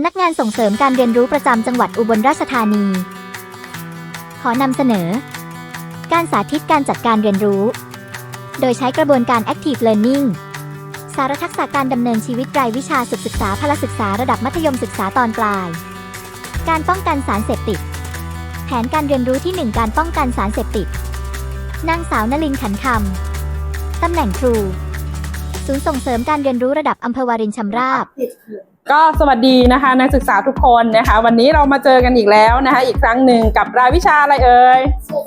ำนักงานส่งเสริมการเรียนรู้ประจำจังหวัดอุบลราชธานี ขอนำเสนอ การสาธิตการจัดการเรียนรู้ โดยใช้กระบวนการ Active Learning สารทักษะการดำเนินชีวิตรายวิชาสุขศึกษาพละศึกษาระดับมัธยมศึกษาตอนปลาย การป้องกันสารเสพติด แผนการเรียนรู้ที่ 1 การป้องกันสารเสพติด นางสาวนลินขันคำตำแหน่งครู ศูนย์ส่งเสริมการเรียนรู้ระดับอำเภอวารินชำราบ ก็สวัสดีนะคะนักศึกษาทุกคนนะคะ วันนี้เรามาเจอกันอีกแล้วนะคะ อีกครั้งหนึ่งกับรายวิชาอะไรเอ่ยสุข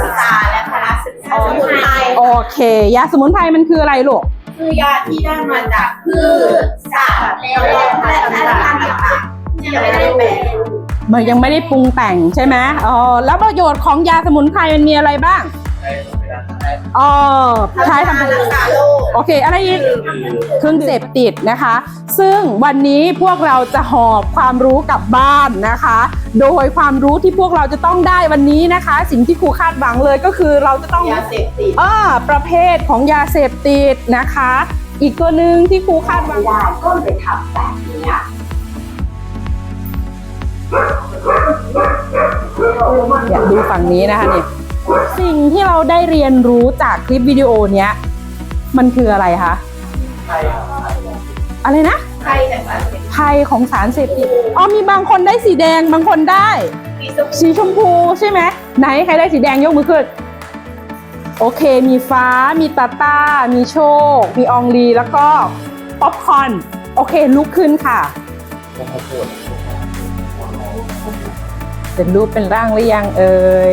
ศึกษาและพละศึกษาสมุนไพรโอเค ยาสมุนไพรมันคืออะไรลูกคือยาที่ได้มาจากพืชสัตว์แล้วและและต่างๆยังไม่ได้เป็นมันยังไม่ได้ปรุงแต่งใช่ไหมอ๋อแล้วประโยชน์ของยาสมุนไพรมันมีอะไรบ้าง อ๋อใช้ทำรักษาโรคโอเค อะไรอีกเครื่องเสพติดนะคะ ซึ่งวันนี้พวกเราจะหอบความรู้กลับบ้านนะคะ โดยความรู้ที่พวกเราจะต้องได้วันนี้นะคะ สิ่งที่ครูคาดหวังเลยก็คือเราจะต้องยาเสพติดอ่าประเภทของยาเสพติดนะคะ อีกตัวหนึ่งที่ครูคาดหวังได้ก็ไปทำแบบนี้อยากดูฝั่งนี้นะคะเนี่ย สิ่งที่เราได้เรียนรู้จากคลิปวิดีโอเนี้ย มันคืออะไรคะอะไรนะใครแต่สารเสพติดภัยของสารเสพติดอ๋อมีบางคนได้สีแดงบางคนได้ สีชมพูใช่ไหมไหนใครได้สีแดงยกมือขึ้นโอเค มีฟ้า มีตาต้า มีโชค มีอองลี แล้วก็ป๊อปคอน โอเค ลุกขึ้นค่ะ เป็นรูปเป็นร่างหรือยังเอ่ย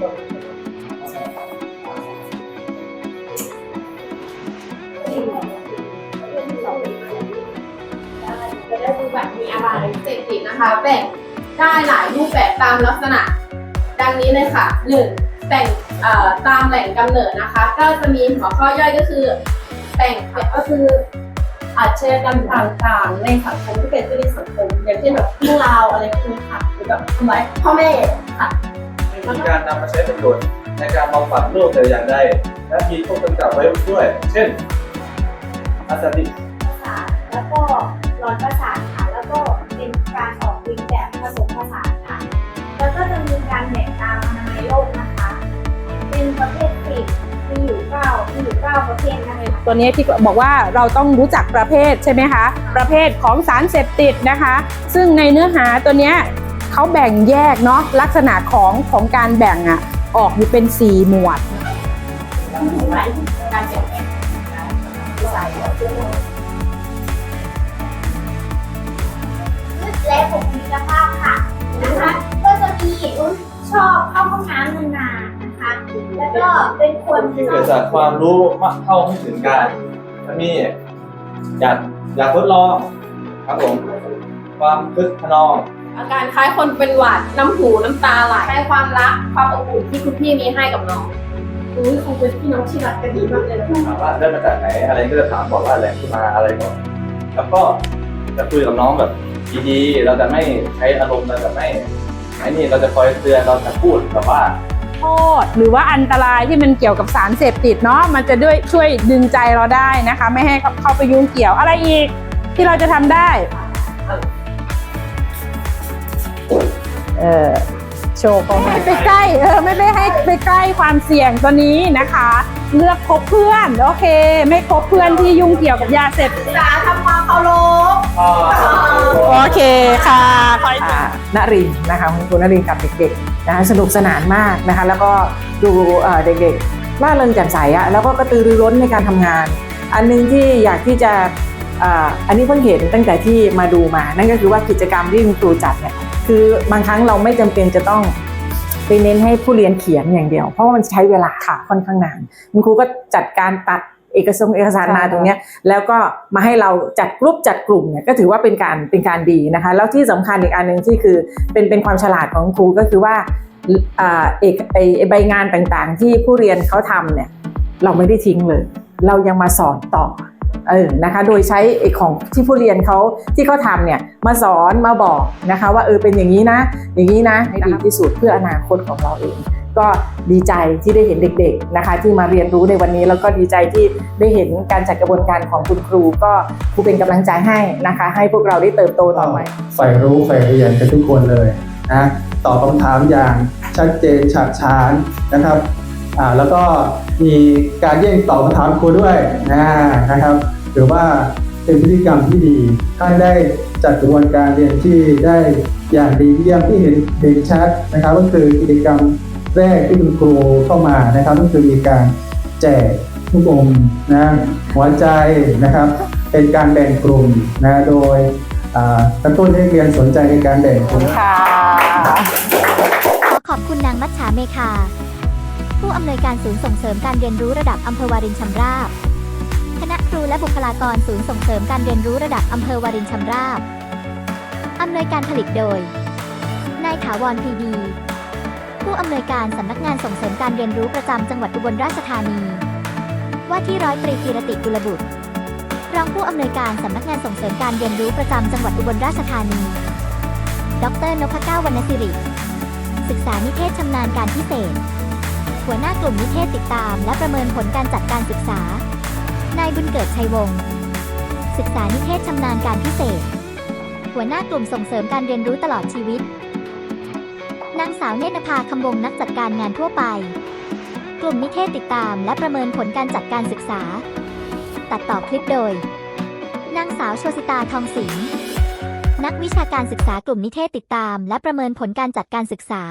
จะได้ดูแบบมีอะไรเสพติดนะคะแบ่งได้หลายรูปแบบตามลักษณะ ดังนี้เลยค่ะหนึ่งแบ่งตามแหล่งกำเนิดนะคะ ก็จะมีหัวข้อย่อยก็คือแบ่งก็คืออาชญากรรมต่างๆ ในสังคมที่เกิดขึ้นในสังคมอย่างเช่นแบบเรื่องราวอะไรพวกนี้ค่ะหรือแบบทำร้ายพ่อแม่ค่ะ มีการนำมาใช้ประโยชน์ในการบำบัดโรคแต่อย่างใด และมีโทษกำกับไว้ด้วย เช่นอาสติประสาทแล้วก็หลอดประสาทค่ะแล้วก็เป็นการออกฤทธิ์แบบผสมผสานค่ะ แล้วก็จะมีการแบ่งตามอนามัยโลกนะคะ เป็นประเภทสิบมีอยู่เก้ามีอยู่เก้าประเภทนะคะ ตัวนี้ที่บอกว่าเราต้องรู้จักประเภทใช่ไหมคะ ประเภทของสารเสพติดนะคะ ซึ่งในเนื้อหาตัวเนี้ย เขาแบ่งแยกเนาะลักษณะของของการแบ่งอะออกอยู่เป็น 4 หมวดการเปลี่ยนแปลงใส่และผมมีสภาพค่ะนะคะก็จะมีอุ้นชอบเข้าห้องน้ำนานๆนะคะ แล้วก็เป็นคนที่ชเกิอดบจากความรู้มากเข้าไม่ถึงการและมีอยากอยากทดลองครับผม ความคึกขนอง อาการคล้ายคนเป็นหวัดน้ำหูน้ำตาไหลใช้ความรักความอบอุ่นที่คุณพี่มีให้กับน้องอุ้ยคงเป็นพี่น้องที่รักกันดีมากเลยนะถามว่าได้มาจากไหนอะไรก็จะถามบอกว่าแหล่งที่มาอะไรก่อนแล้วก็จะคุยกับน้องแบบดีๆเราจะไม่ใช้อารมณ์เราจะไม่ไอ้นี่เราจะคอยเตือนเราจะพูดแบบว่าโทษหรือว่าอันตรายที่มันเกี่ยวกับสารเสพติดเนาะมันจะด้วยช่วยดึงใจเราได้นะคะ ไม่ให้เข้าไปยุ่งเกี่ยวอะไรอีก ที่เราจะทำได้ เออโชว์เขาไม่ไปใกล้เออไม่ไปให้ไปใกล้ความเสี่ยงตัวนี้นะคะ เลือกคบเพื่อนโอเค ไม่คบเพื่อนที่ยุ่งเกี่ยวกับยาเสพติดศึกษาทำความเคารพโอเคค่ะขออ่านรินทร์นะคะคุณครูนรินทร์กับเด็กๆนะคะสนุกสนานมากนะคะ แล้วก็ดูเอ่อเด็กๆล่าเริงแจ่มใสอะแล้วก็กระตือรือร้นในการทำงาน อันหนึงที่อยากที่จะอ่าอันนี้เพิ่งเห็นตั้งแต่ที่มาดูมา นั่นก็คือว่ากิจกรรมที่คุณครูจัดเนี่ย คือบางครั้งเราไม่จำเป็นจะต้องไปเน้นให้ผู้เรียนเขียนอย่างเดียว เพราะว่ามันใช้เวลาค่ะค่อนข้างนานคุณครูก็จัดการตัดเอกสารเอกสารมาตรงนี้แล้วก็มาให้เราจัดกลุ่มจัดกลุ่มเนี่ยก็ถือว่าเป็นการเป็นการดีนะคะ แล้วที่สำคัญอีกอันหนึ่งที่คือเป็นเป็นความฉลาดของครูก็คือว่าเอกไอใบงานต่างๆ ที่ผู้เรียนเขาทำเนี่ยเราไม่ได้ทิ้งเลย เรายังมาสอนต่อ เออนะคะโดยใช้ไอของที่ผู้เรียนเขาที่เขาทำเนี่ยมาสอนมาบอกนะคะ ว่าเออเป็นอย่างนี้นะ อย่างนี้นะให้ดีที่สุดเพื่ออนาคตของเราเอง ก็ดีใจที่ได้เห็นเด็กๆนะคะ ที่มาเรียนรู้ในวันนี้แล้วก็ดีใจที่ได้เห็นการจัดกระบวนการของคุณครู ก็ครูเป็นกำลังใจให้นะคะ ให้พวกเราได้เติบโตต่อไปใฝ่รู้ใฝ่เรียนกันทุกคนเลยนะตอบคำถามอย่างชัดเจนฉาดฉานนะครับ อ่าแล้วก็มีการแย่งตอบคำถามครูด้วยนะนะครับหรือว่าเป็นพฤติกรรมที่ดีท่านได้จัดกระบวนการเรียนที่ได้อย่างดีเยี่ยมที่เห็นเห็นชัดนะครับ ก็คือกิจกรรมแรกที่คุณครูเข้ามานะครับ ก็คือมีการแจกลูกอมนะหัวใจนะครับ เป็นการแบ่งกลุ่มนะโดยอ่ากระตุ้นให้นักเรียนสนใจในการแบ่งกลุ่มค่ะขอขอบคุณนางมัชฉาเมคา ผู้อำนวยการศูนย์ส่งเสริมการเรียนรู้ระดับอำเภอวารินชำราบ คณะครูและบุคลากรศูนย์ส่งเสริมการเรียนรู้ระดับอำเภอวารินชำราบอำนวยการผลิตโดย นายถาวรพีดีผู้อำนวยการสำนักงานส่งเสริมการเรียนรู้ประจำจังหวัดอุบลราชธานี ว่าที่ร้อยตรีกีรติกุลบุตร รองผู้อำนวยการสำนักงานส่งเสริมการเรียนรู้ประจำจังหวัดอุบลราชธานี ดรนพเก้าวรรณสิริ ศึกษานิเทศชำนาญการพิเศษ หัวหน้ากลุ่มนิเทศติดตาม และประเมินผลการจัดการศึกษา นายบุญเกิดชัยวงศ์ศึกษานิเทศชำนาญการพิเศษ หัวหน้ากลุ่มส่งเสริมการเรียนรู้ตลอดชีวิต นางสาวเนตรนภาคำวงนักจัดการงานทั่วไป กลุ่มนิเทศติดตามและประเมินผลการจัดการศึกษา ตัดต่อคลิปโดย นางสาวโชสิตาทองสิงห์นักวิชาการศึกษากลุ่มนิเทศติดตาม และประเมินผลการจัดการศึกษา